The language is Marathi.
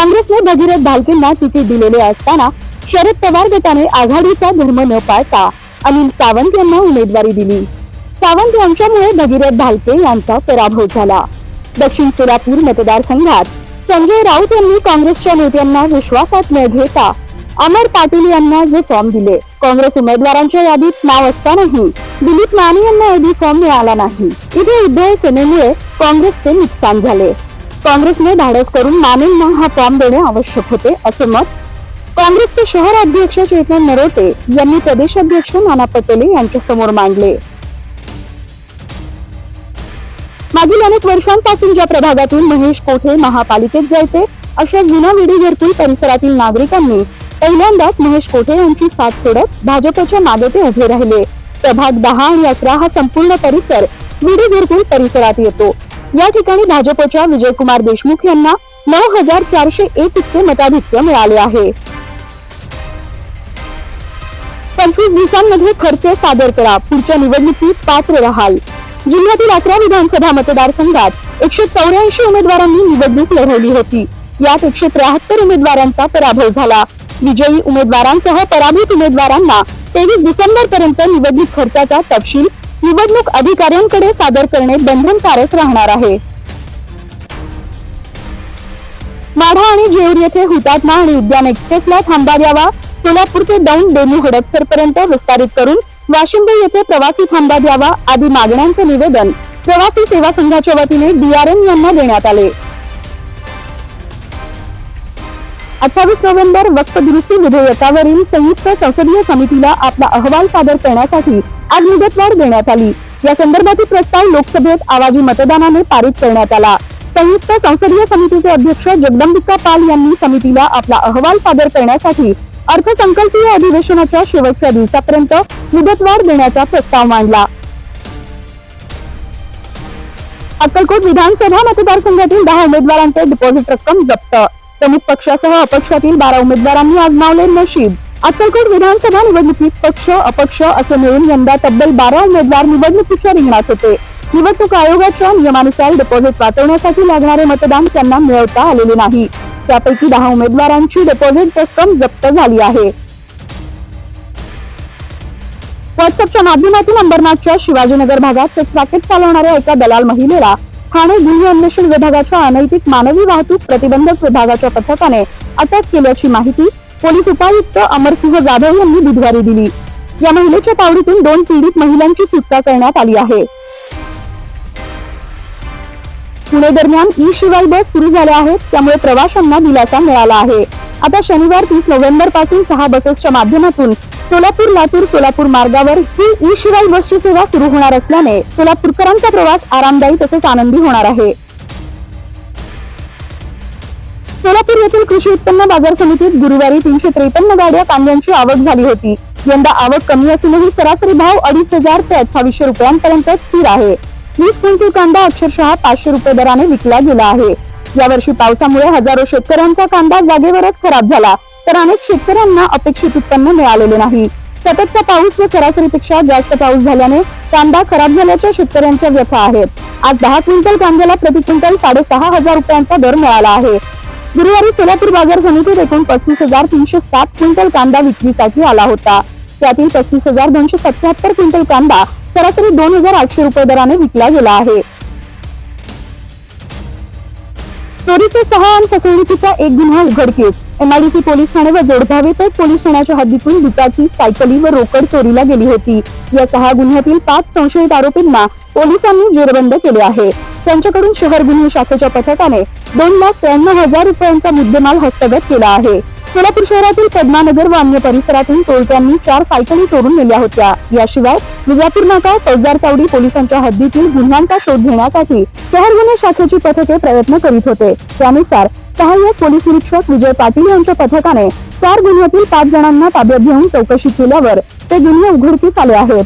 काँग्रेसने भगीरथ भालकेंना तिकीट दिलेले असताना शरद पवार गटाने आघाडीचा धर्म न पाळता अनिल सावंत यांना उमेदवारी दिली. सावंत यांच्यामुळे भगीरथ भालके यांचा पराभव झाला. दक्षिण सोलापूर मतदारसंघात संजय राऊत यांनी काँग्रेसच्या नेत्यांना विश्वासात न घेता अमर पाटील यांना जे फॉर्म दिले. काँग्रेस उमेदवारांच्या यादीत नाव असतानाही दिलीप माने यांना एबी फॉर्म मिळाला नाही. इथे उद्धव सेनेमुळे काँग्रेसचे नुकसान झाले. काँग्रेसने धाडस करून मानेंना हा फॉर्म देणे आवश्यक होते असे मत काँग्रेसचे शहर अध्यक्ष चेतन नरोटे यांनी प्रदेशाध्यक्ष नाना पटोले यांच्या समोर मांडले. मागील अनेक वर्षांपासून ज्या प्रभागातून महेश कोठे महापालिकेत जायचे अशा जुना विडी परिसरातील नागरिकांनी पहिल्यांदाच महेश कोठे यांची साथ सोडत भाजपच्या मागे ते उभे राहिले. प्रभाग दहा आणि अकरा हा संपूर्ण परिसर विडी परिसरात येतो. या ठिकाणी भाजपच्या विजयकुमार देशमुख यांना नऊ हजार चारशे एक इतके मताधिक्य मिळाले आहे. पंचवीस दिवसांमध्ये खर्च सादर करा. पुढच्या निवडणुकीत पात्र राहाल. जिल्ह्यातील अकरा विधानसभा मतदारसंघात एकशे चौऱ्याऐंशी उमेदवारांनी निवडणूक लढवली होती. यात एकशे त्र्याहत्तर उमेदवारांचा पराभव झाला. विजयी उमेदवारांसह पराभूत उमेदवारांना तेवीस डिसेंबर पर्यंत निवडणूक खर्चाचा तपशील निवडणूक अधिकाऱ्यांकडे सादर करणे बंधनकारक राहणार आहे. माढा आणि जेऊर येथे हुतात्मा आणि उद्यान एक्सप्रेसला थांबा द्यावा. सोलापूर ते दौंड डेमू हडपसर पर्यंत विस्तारित करून वाशिंबे येथे प्रवासी थांबा द्यावा आदी मागण्यांचे निवेदन प्रवासी सेवा संघाच्या वतीने डीआरएम यांना देण्यात आले. अठ्ठावीस नोव्हेंबर वक्त दुरुस्ती विधेयकावरील संयुक्त संसदीय समितीला आपला अहवाल सादर करण्यासाठी आज मुदतवाढ देण्यात आली. या संदर्भातील प्रस्ताव लोकसभेत आवाजी मतदानाने पारित करण्यात आला. संयुक्त संसदीय समितीचे अध्यक्ष जगदंबिका पाल यांनी समितीला आपला अहवाल सादर करण्यासाठी अर्थसंकल्पीय अधिवेशनाच्या शेवटच्या दिवसापर्यंत मुदतवाढ देण्याचा प्रस्ताव मांडला. अक्कलकोट विधानसभा मतदारसंघातील दहा उमेदवारांचे डिपॉझिट रक्कम जप्त. प्रमुख पक्षासह अपक्षातील बारा उमेदवारांनी आजमावले नशीब. अक्कलकोट विधानसभा निवडणुकीत पक्ष अपक्ष असे मिळून यंदा तब्बल बारा उमेदवार निवडणुकीच्या रिंगणात होते. निवडणूक आयोगाच्या नियमानुसार डिपॉझिट वाचवण्यासाठी लागणारे मतदान त्यांना मिळवता आलेले नाही. त्यापैकी दहा उमेदवारांची डिपॉझिट रक्कम जप्त झाली आहे. व्हॉट्सअपच्या माध्यमातून अंबरनाथच्या शिवाजीनगर भागात सेक्स रॅकेट चालवणाऱ्या एका दलाल महिलेला ठाणे गुन्हे अन्वेषण विभागाच्या अनैतिक मानवी वाहतूक प्रतिबंधक विभागाच्या पथकाने अटक केल्याची माहिती पोलीस उपायुक्त अमरसिंह जाधव यांनी बुधवारी दिली. या महिलेच्या पावडीतून दोन पीडित महिलांची सुटका करण्यात आली आहे. पुणे दरम्यान ई शिवाय बस सुरू झाल्या आहेत त्यामुळे प्रवाशांना दिलासा मिळाला आहे. आता शनिवार तीस नोव्हेंबरपासून सहा बसेसच्या माध्यमातून सोलापूर लातूर सोलापूर मार्गावर ही ई शिवाय बसची सेवा सुरू होणार असल्याने सोलापूरकरांचा प्रवास आरामदायी तसेच आनंदी होणार आहे. सोलापूर येथील कृषी उत्पन्न बाजार समितीत गुरुवारी तीनशे त्रेपन्न गाड्या कांद्यांची आवक झाली होती. यंदा आवक कमी असूनही सरासरी भाव अडीच हजार ते अठ्ठावीसशे रुपयांपर्यंत स्थिर आहे. वीस क्विंटल कांदा अक्षरशः पाचशे रुपये दराने विकला गेला आहे. यावर्षी पावसामुळे हजारो शेतकऱ्यांचा कांदा जागेवरच खराब झाला तर अनेक शेतकऱ्यांना अपेक्षित उत्पन्न मिळालेले नाही. सततचा पाऊस व सरासरीपेक्षा जास्त पाऊस झाल्याने कांदा खराब झाल्याच्या शेतकऱ्यांच्या व्यथा आहेत. आज दहा क्विंटल कांद्याला प्रति क्विंटल साडेसहा हजार रुपयांचा दर मिळाला आहे. गुरुवारी सोलापूर बाजार समितीत एकूण पस्तीस हजार तीनशे सात क्विंटल कांदा विक्रीसाठी आला होता. त्यातील पस्तीस हजार दोनशे सत्याहत्तर क्विंटल कांदा सरासरी दोन हजार आठशे रुपये दराने विकला गेला आहे. चोरीचे सहा आणि फसवणुकीचा एक गुन्हा उघडकीस एमआयडीसी पोलीस ठाणे व जोडभावे पेठ पोलीस ठाण्याच्या हद्दीतून दुचाकी सायकली व रोकड चोरीला गेली होती. या सहा गुन्ह्यातील पाच संशयित आरोपींना पोलिसांनी जेरबंद केले आहे. त्यांच्याकडून शहर गुन्हे शाखेच्या पथकाने दोन लाख त्र्याण्णव हजार रुपयांचा मुद्देमाल हस्तगत केला आहे. सोलापूर शहरातील पद्मानगर व अन्य परिसरातून टोळक्यांनी चार सायकली चोरून नेल्या होत्या. याशिवाय विजापूर नाका फौजदार चावडी पोलिसांच्या हद्दीतील गुन्ह्यांचा शोध घेण्यासाठी शहर गुन्हे शाखेची पथके प्रयत्न करीत होते. त्यानुसार सहाय्यक पोलीस निरीक्षक विजय पाटील यांच्या पथकाने चार गुन्ह्यातील पाच जणांना ताब्यात घेऊन चौकशी केल्यावर ते गुन्हे उघडकीस आले आहेत.